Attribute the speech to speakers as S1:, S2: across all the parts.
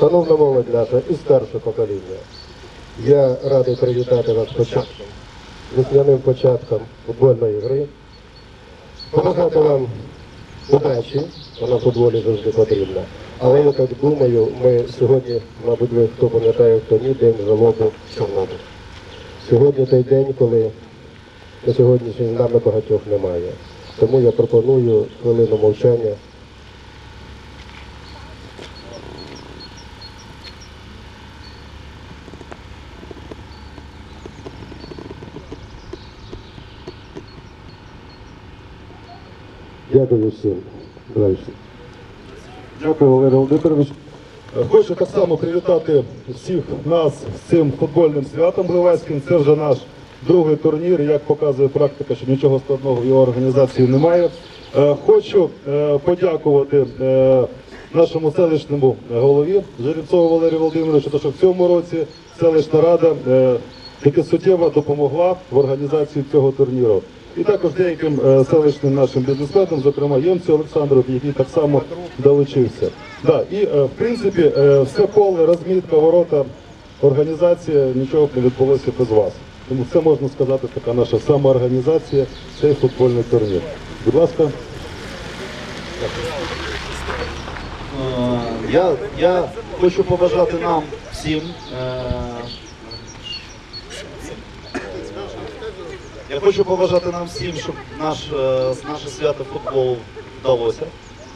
S1: Шановна молодь наша і старше покоління, я радий привітати вас початком, весняним початком футбольної гри. Побажати вам удачі, вона футболі завжди потрібна. Але я так думаю, ми сьогодні, мабуть, ви хто пам'ятає, хто ні, день жалоби Чорнобиль. Сьогодні той день, коли на сьогоднішній з нами багатьох немає. Тому я пропоную хвилину мовчання. Дякую всім.
S2: Дякую, Валерій Володимирович. Хочу так само привітати всіх нас з цим футбольним святом Гливайським. Це вже наш другий турнір. Як показує практика, що нічого складного в його організації немає. Е, Хочу е, подякувати е, нашому селищному голові Жеребцову Валерію Володимировичу, тому що в цьому році селищна рада таки суттєво допомогла в організації цього турніру. І також деяким е, селищним нашим бізнесменам, зокрема Ємцю Олександру, який так само долучився. Да, і е, в принципі е, все поле, розмітка, ворота, організація, нічого б не відбулося без вас. Тому це можна сказати, така наша самоорганізація, цей футбольний турнір. Будь ласка.
S3: Я, я хочу побажати нам всім. Я хочу побажати нам всім, щоб наш, е, наше свято футбол вдалося.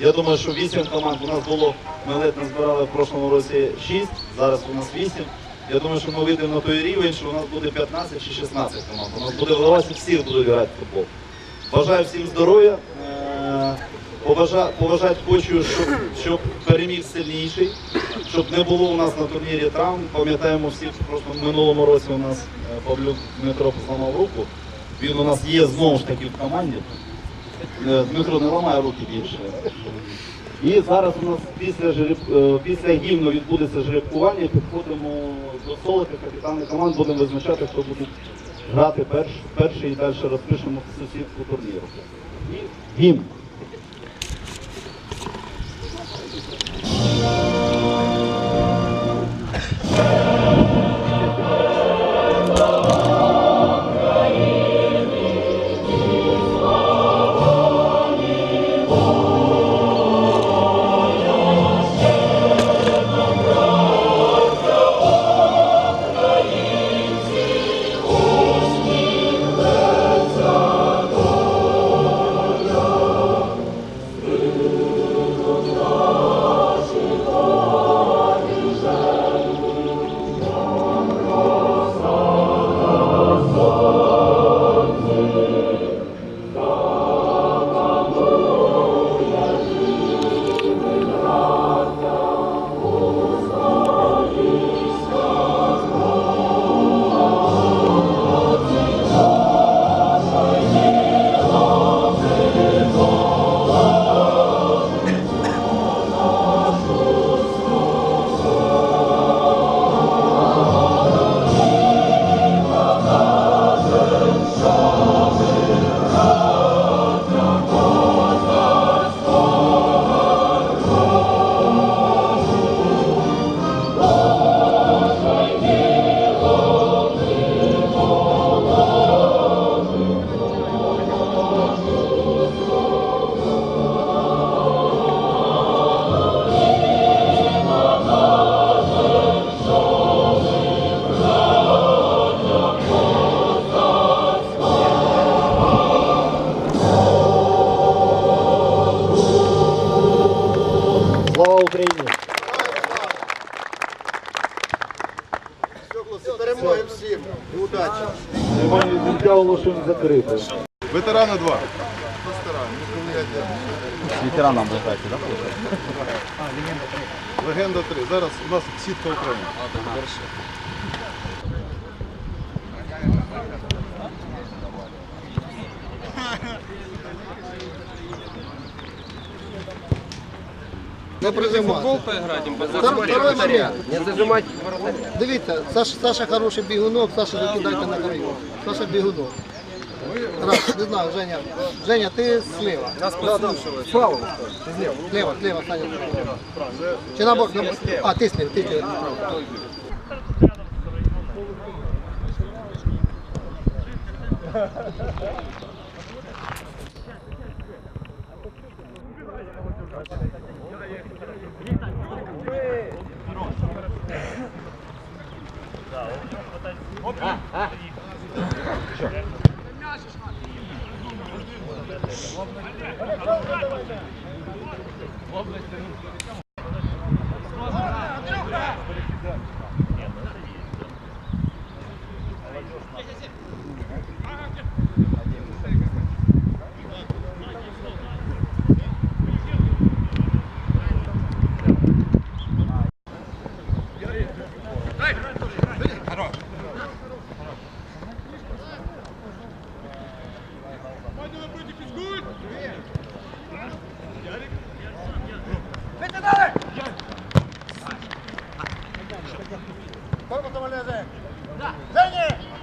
S3: Я думаю, що 8 команд у нас було, ми ледь не збирали в прошлому році 6, зараз у нас 8. Я думаю, що ми вийдемо на той рівень, що у нас буде 15 чи 16 команд. У нас буде вдаватися, всі будуть грати в футбол. Бажаю всім здоров'я. Е, Побажа, побажати хочу, щоб, щоб переміг сильніший, щоб не було у нас на турнірі травм. Пам'ятаємо всі, просто в минулому році у нас е, Павлюк Дмитро зламав руку. Він у нас є знову ж таки в команді. Е, Дмитро не ламає руки більше. І зараз у нас після жереб... е, після гімну відбудеться жеребкування. Підходимо до столика, капітани команд будемо визначати, хто буде грати перш... перший і далі розпишемо сусідку турніру. І гімн.
S1: Слава
S4: Перемоги всім і удачі.
S3: Церемонію відкриття оголошуємо закритою.
S4: Ветерани 2.
S3: Ветеранам вважаєте, так?
S4: Легенда 3. Зараз у нас сітка України. Не призимати. Второй момент.
S1: Не зажимати.
S4: Дивіться, Саша, Саша хороший бігунок, Саша закидайте на краю. Саша бігунок.
S5: Раз, не знаю, Женя. Женя, ти слева. Нас послушали. Справа. Слева, слева, слева, Саня. Чи на бок, на бок. А, ти слева, ти слева. Лобность. Пошел,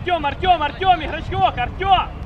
S6: Артем, Артем, Артем, игрочок, Артем!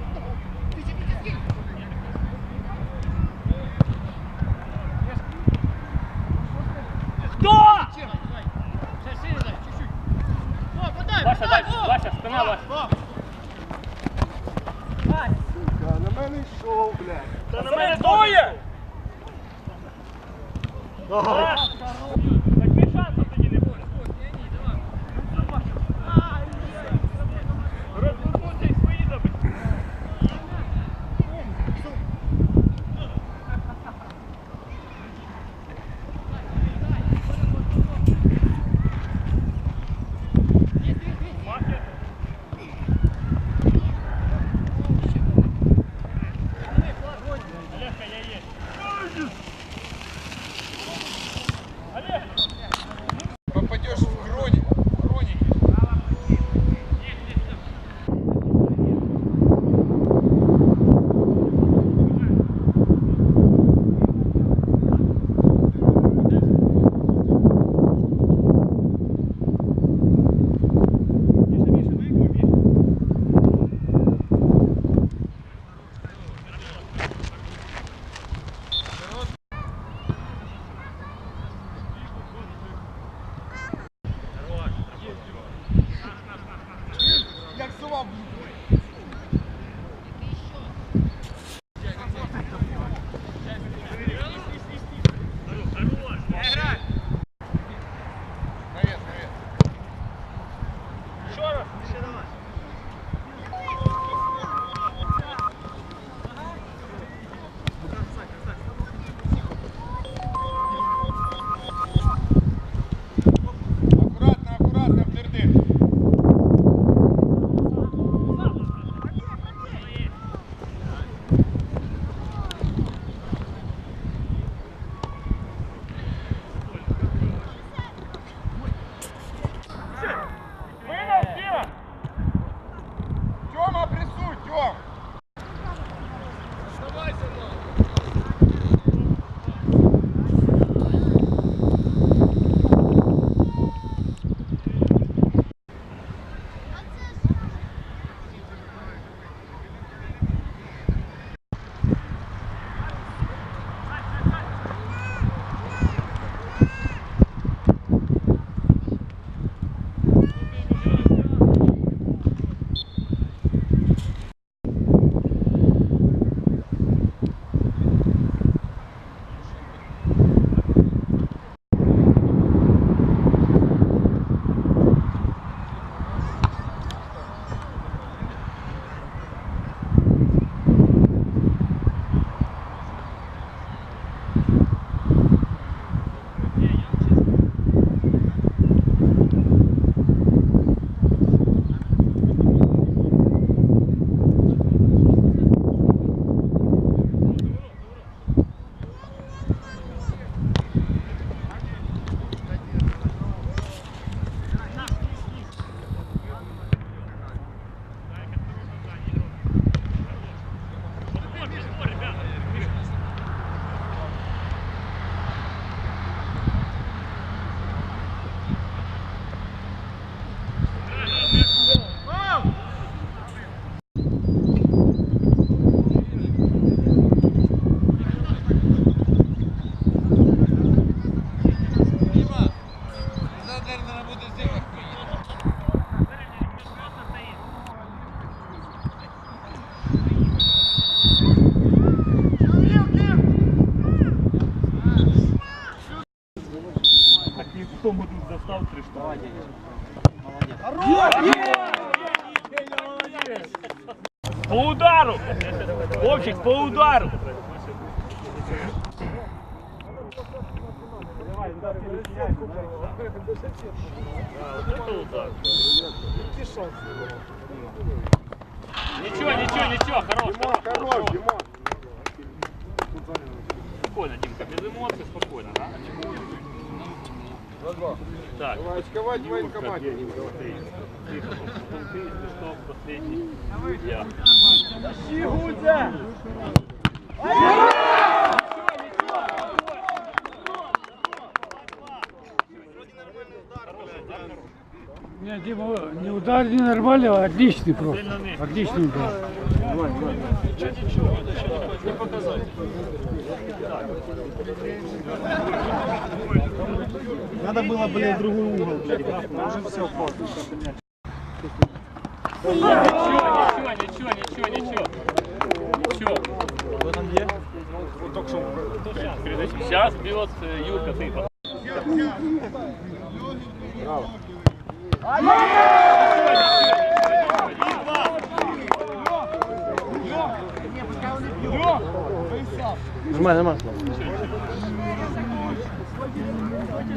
S6: Jak słowa став три штуки. По удару! Вовчик, по удару! Ничего, ничего, ничего, хорош, хорош, хорош. Спокойно, Димка, без эмоций, спокойно, да? За два. Так.
S7: Давай очковать в военкомате.
S6: Тихо, что, последний. Я.
S4: Тащи, Не, Дима, не удар не нормального, а отличный просто.
S6: Отличный удар нижний.
S4: Отличный удар.
S6: Не показать.
S8: Надо было, блядь, другой угол, блядь, уже все поздно.
S6: Ничего, ничего, ничего, ничего, ничего. Ничего. Сейчас бьет э, Юрка, ты. Ничего, Вовка, Нормально, нормально.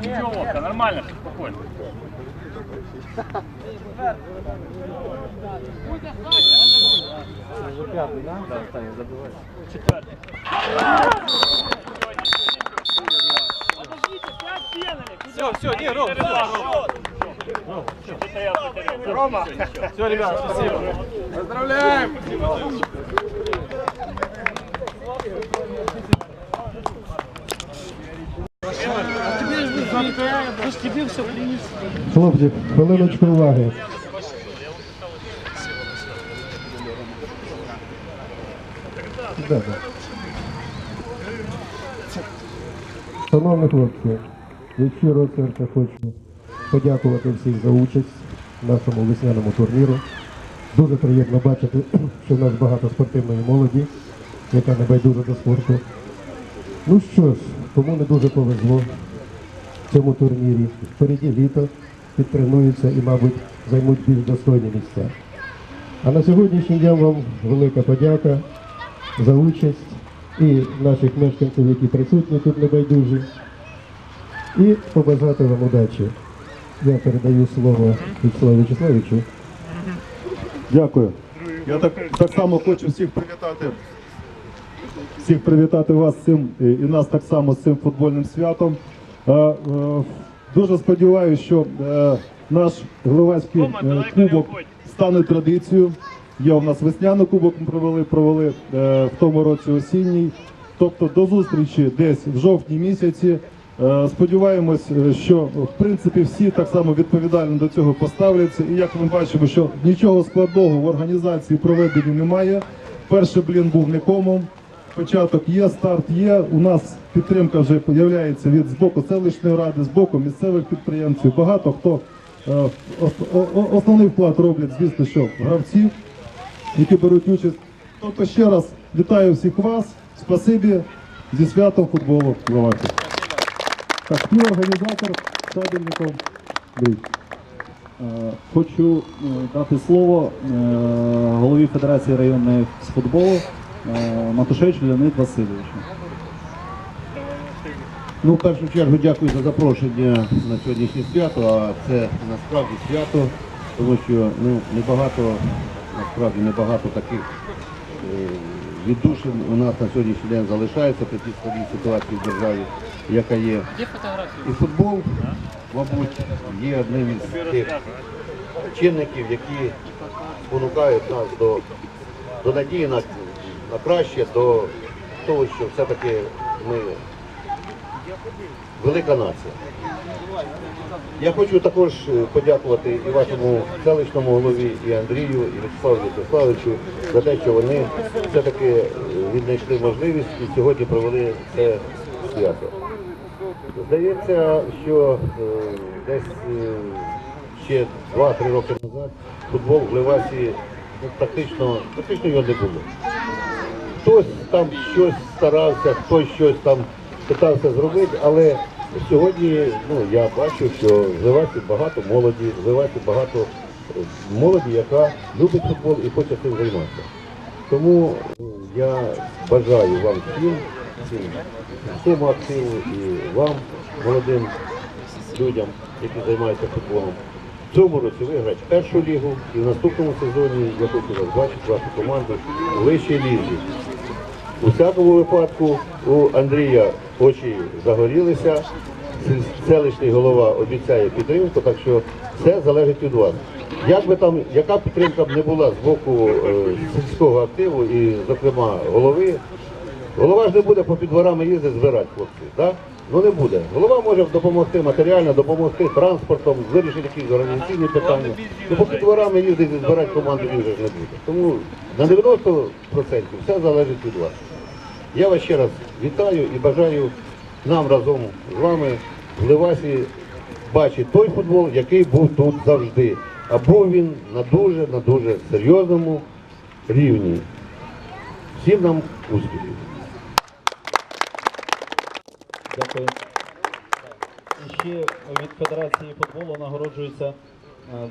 S6: Девка, нормально, спокойно. Уже пятый, да? Да, Таня, забывай. Четвертый. Все, все, не, Ром, все, Рома. Все, ребят, спасибо.
S7: Поздравляем!
S1: Хлопці, хвилиночку уваги. Да. Шановні хлопці, від щирого серця хочу подякувати всіх за участь в нашому весняному турніру. Дуже приємно бачити, що в нас багато спортивної молоді, яка не байдужа до спорту. Ну що ж, кому не дуже повезло в цьому турнірі. Впереді літо підтренуються і, мабуть, займуть більш достойні місця. А на сьогоднішній день вам велика подяка за участь і наших мешканців, які присутні тут небайдужі. І побажати вам удачі. Я передаю слово Вячеславу Вячеславовичу.
S2: Дякую. Я так, так само хочу всіх привітати. Всіх привітати вас цим е, і нас так само з цим футбольним святом. Е, е, Дуже сподіваюся, що наш Гливацький
S6: не
S2: кубок стане традицією. Є у нас весняний кубок, ми провели, провели в тому році осінній. Тобто до зустрічі десь в жовтні місяці. Сподіваємось, що в принципі всі так само відповідально до цього поставляться. І як ми бачимо, що нічого складного в організації проведення немає. Перший блін був нікому. Початок є, старт є. У нас підтримка вже з'являється від з боку селищної ради, з боку місцевих підприємців. Багато хто е, основний вклад роблять, звісно, що гравці, які беруть участь. Тобто ще раз вітаю всіх вас. Спасибі зі святом футболу. Лаваки. Так, співорганізатор Садельников.
S3: Е, Хочу е, дати слово голові Федерації районної з футболу е, Матушевичу Леониду Васильовичу.
S9: Ну, в першу чергу дякую за запрошення на сьогоднішнє свято, а це насправді свято, тому що ну, небагато, насправді небагато таких е, віддушин у нас на сьогоднішній день залишається при тій складній ситуації в державі, яка є. І футбол, мабуть, є одним із тих чинників, які спонукають нас до, до надії на, на краще, до того, що все-таки ми велика нація. Я хочу також е, подякувати і вашому селищному голові, і Андрію, і Вячеславу Вячеславовичу за те, що вони все-таки е, віднайшли можливість і сьогодні провели це свято. Здається, що е, десь ще 2-3 роки назад футбол в Левасі ну, практично, практично його не було. Хтось там щось старався, хтось щось там питався зробити, але Сьогодні ну, я бачу, що в багато молоді, в багато е, молоді, яка любить футбол і хоче цим займатися. Тому е, я бажаю вам всім, всім активу і вам, молодим людям, які займаються футболом. В цьому році виграти першу лігу і в наступному сезоні я хочу вас бачити, вашу команду у вищій лізі. У всякому випадку у Андрія очі загорілися, селищний голова обіцяє підтримку, так що все залежить від вас. Як би там, яка підтримка б не була з боку е, сільського активу і, зокрема, голови, голова ж не буде по підворами їздити збирати хлопців, так? Ну не буде. Голова може допомогти матеріально, допомогти транспортом, вирішити якісь організаційні питання. Ну по підворами їздити збирати команду він же ж не буде. Тому на 90% все залежить від вас. Я вас ще раз вітаю і бажаю нам разом з вами в Ливасі бачити той футбол, який був тут завжди. А був він на дуже, на дуже серйозному рівні. Всім нам успіхів!
S3: Дякую. І ще від Федерації футболу нагороджуються е,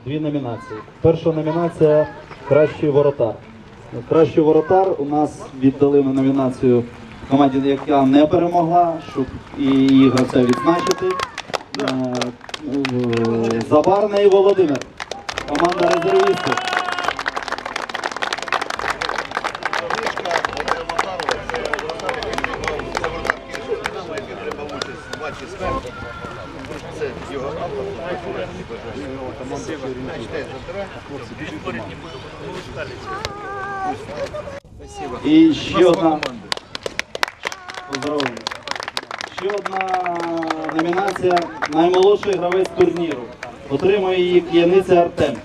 S3: дві номінації. Перша номінація Кращий воротар. Кращий воротар у нас віддали на номінацію команді, яка не перемогла, щоб її це відзначити. Е, Забарний Володимир. Команда резервістів. І ще одна. Поздравлення. Ще одна номінація наймолодший гравець турніру. Отримує її п'яниця Артем.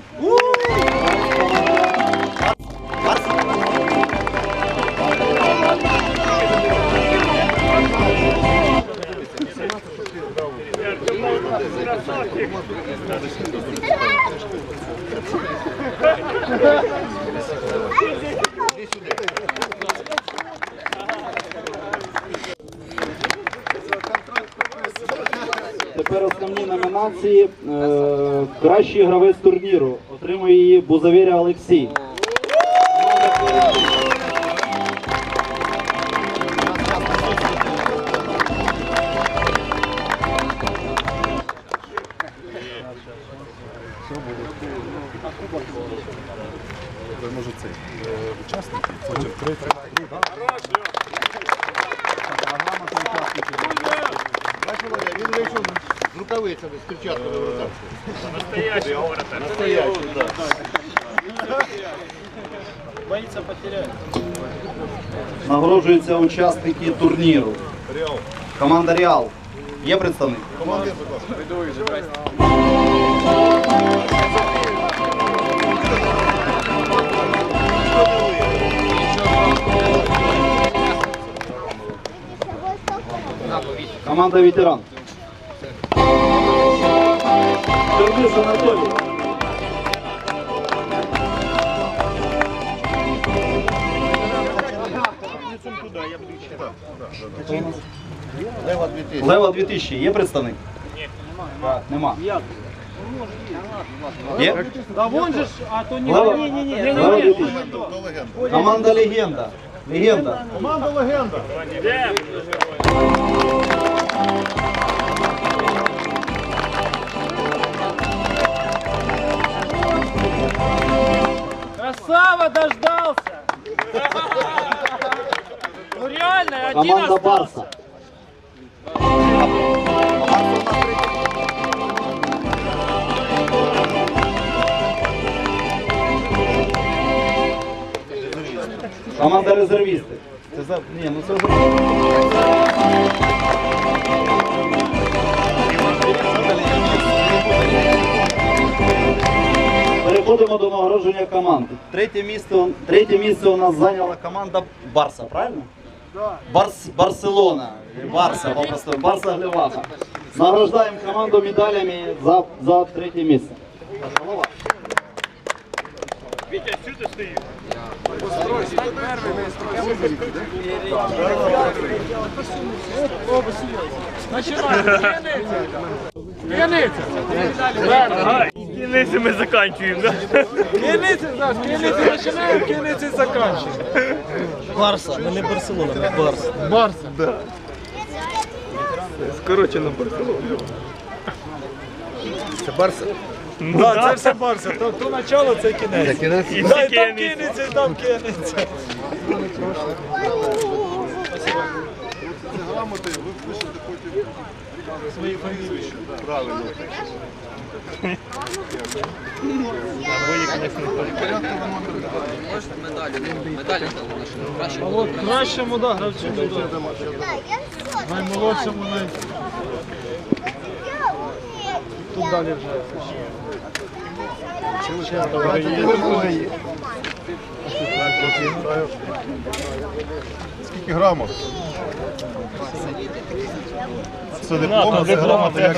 S3: Тепер основні номінації. Е, кращий гравець турніру. Отримує її Бузавіря Олексій.
S9: Він вийшов рукавицями, з перчатками в руках.
S6: Настоящий воротар.
S3: Нагороджуються учасники турніру. Команда Реал. Є представник? Команда ветеран. Дербиш Анатолій.
S9: Лева 2000.
S3: Лева 2000. Є представник? Ні. Нема. Є?
S4: Да вон же ж, а то не...
S3: Лева?
S4: Не-не-не,
S3: Лева
S4: не-не.
S3: 2000. Команда легенда. Легенда.
S4: Красава дождался! Ну реально, один
S3: Команда
S4: остался.
S3: Команда резервісти. Це за... Ні, ну це за... Переходимо до нагородження команд. Третє місце, третє місце у нас зайняла команда Барса, правильно? Барс, Барселона. Барса, попросту. Барса Глеваха. Награждаємо команду медалями за, за третє місце.
S6: Ти стоїш?
S4: П'яниця.
S6: Ага, кінець ми закінчуємо, да?
S4: П'яниця, знаєш, починаємо, п'яниця закінчуємо.
S8: Барса, ми не Барселона, ми Барс.
S4: Барса.
S8: Скорочено Барселона.
S4: Да, це все Барса. То, то начало, це кінець.
S6: І
S4: Да,
S6: це
S4: і там
S6: кінець.
S4: кинеться, і там кинеться. А от кращому, да, гравцю. Наймолодшому, най... Тут далі вже.
S2: Скільки грамів? Це
S6: диплома, це грамота, як,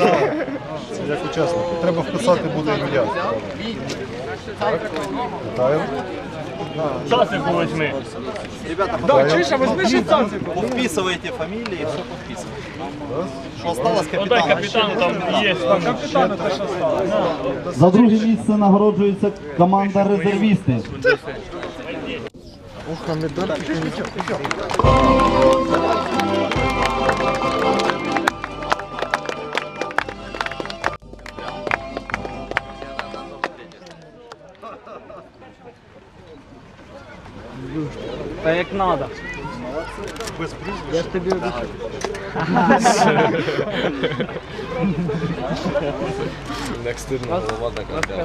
S2: як учасник. Треба вписати буде ім'я. Вітаю.
S6: Часик возьми.
S4: Да, Чиша, возьми ще цацик.
S8: Повписуйте фамілії, все подписывайте. Что осталось
S6: Отдай
S8: капітан?
S6: капітану там є.
S4: Капітана те, що стало.
S3: За друге місце нагороджується команда резервісти.
S4: Та як надо. Я ж тобі обіцяю.
S6: Next turn голова така.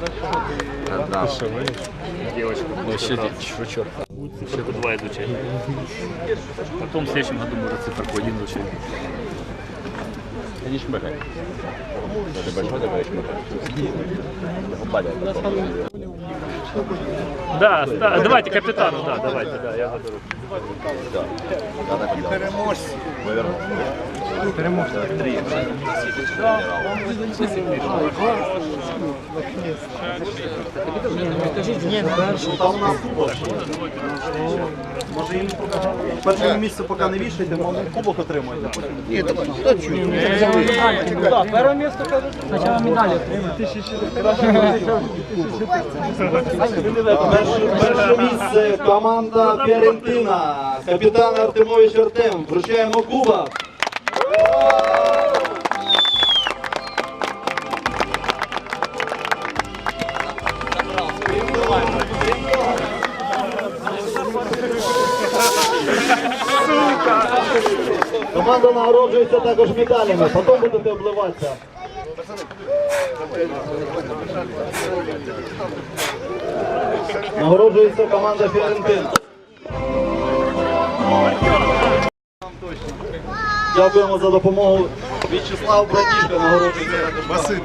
S6: Да. Девочка. Вообще шучок. Циферку 2 изучать. Потом в следующем году, может, циферку один изучать. Иди шмыхай. Это большой, это большой шмыхай. Упадет. Да, да, давайте капитану, да, давайте, да, я заберу.
S8: Може їм першому місце поки не вішайте, може кубок отримуєте. потім.
S4: Да, перше місце спочатку медалі отримати.
S8: Перше, місце команда Фіорентина. Капітан Артемович Артем. Вручаємо кубок.
S3: Команда нагороджується також медалями, потім будете обливатися. Нагороджується команда Фіорентина. Дякуємо за допомогу.
S8: В'ячеслав Братішко нагороджується. Василь.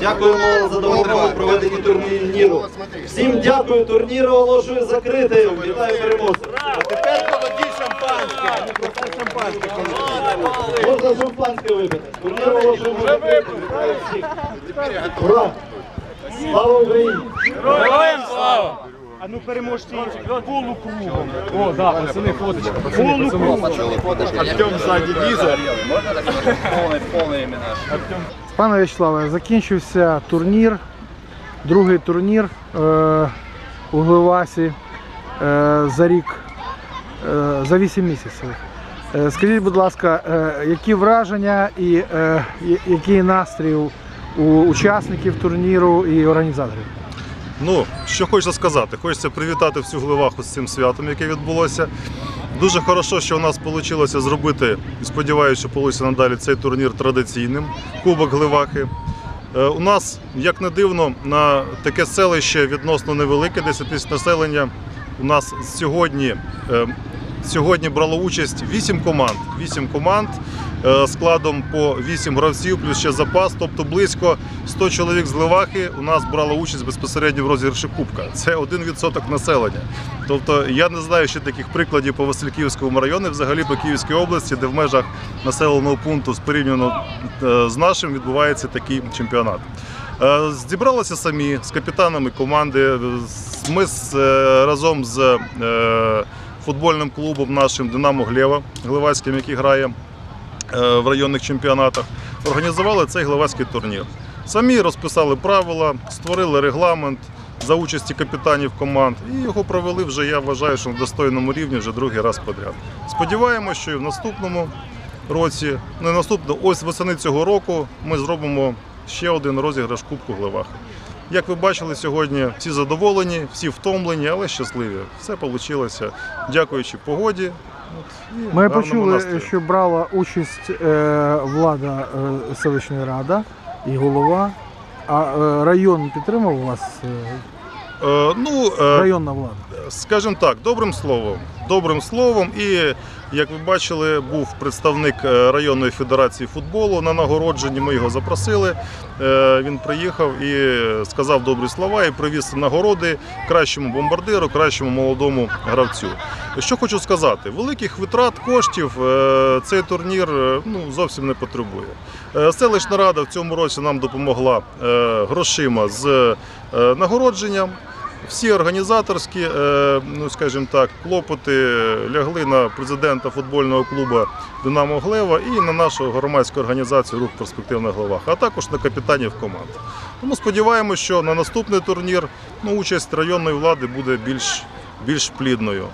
S8: Дякуємо за допомогу в проведенні турніру. Всім дякую, турнір оголошую закритим. Вітаю переможців. А тепер холодіть шампанське.
S3: Можна шампанське випити. Турнір оголошуємо. Ура! Слава Україні!
S6: Героям слава!
S4: А ну переможці полукругом. О, да, пацани, фоточка. Полукругом.
S2: Артем ззаді лізе.
S10: Пане Вячеславе, закінчився турнір, другий турнір е, у Гливасі е, за рік, за 8 місяців. Е, скажіть, будь ласка, е, які враження і е, який настрій у- учасників турніру і організаторів?
S2: Ну, що хочеться сказати, хочеться привітати всю Гливаху з цим святом, яке відбулося. Дуже хорошо, що у нас вийшло зробити, і сподіваюся, що вийде надалі цей турнір традиційним. Кубок Гливахи. Е, У нас, як не дивно, на таке селище відносно невелике, 10 тисяч населення. У нас сьогодні, е, сьогодні брало участь 8 команд. 8 команд е, складом по 8 гравців, плюс ще запас, тобто близько 100 чоловік з Левахи у нас брало участь безпосередньо в розіграші Кубка. Це 1% населення. Тобто я не знаю ще таких прикладів по Васильківському району, взагалі по Київській області, де в межах населеного пункту порівняно е, з нашим відбувається такий чемпіонат. Е, Зібралися самі з капітанами команди, Ми разом з футбольним клубом нашим Динамо Глєва Глевацьким, який грає е, в районних чемпіонатах, організували цей глевацький турнір. Самі розписали правила, створили регламент за участі капітанів команд і його провели вже, я вважаю, що на достойному рівні вже другий раз подряд. Сподіваємося, що і в наступному році, не наступного, ось восени цього року ми зробимо ще один розіграш Кубку Глевахи. Як ви бачили сьогодні, всі задоволені, всі втомлені, але щасливі. Все вийшло, дякуючи погоді. От, і
S10: Ми почули,
S2: настрою.
S10: що брала участь е, влада е, селищної ради і голова. А е, район підтримав вас?
S2: Ну,
S10: районна влада?
S2: скажімо так, добрим словом. Добрим словом. І як ви бачили, був представник е, районної федерації футболу на нагородженні. Ми його запросили. Е, Він приїхав і сказав добрі слова і привіз нагороди кращому бомбардиру, кращому молодому гравцю. Що хочу сказати, великих витрат коштів е, цей турнір ну, зовсім не потребує. Селищна рада в цьому році нам допомогла грошима з нагородженням. Всі організаторські, е, ну скажімо так, клопоти лягли на президента футбольного клубу Динамо Глева і на нашу громадську організацію Рух перспективна глава, а також на капітанів команд. Тому сподіваємося, що на наступний турнір ну, участь районної влади буде більш, більш плідною.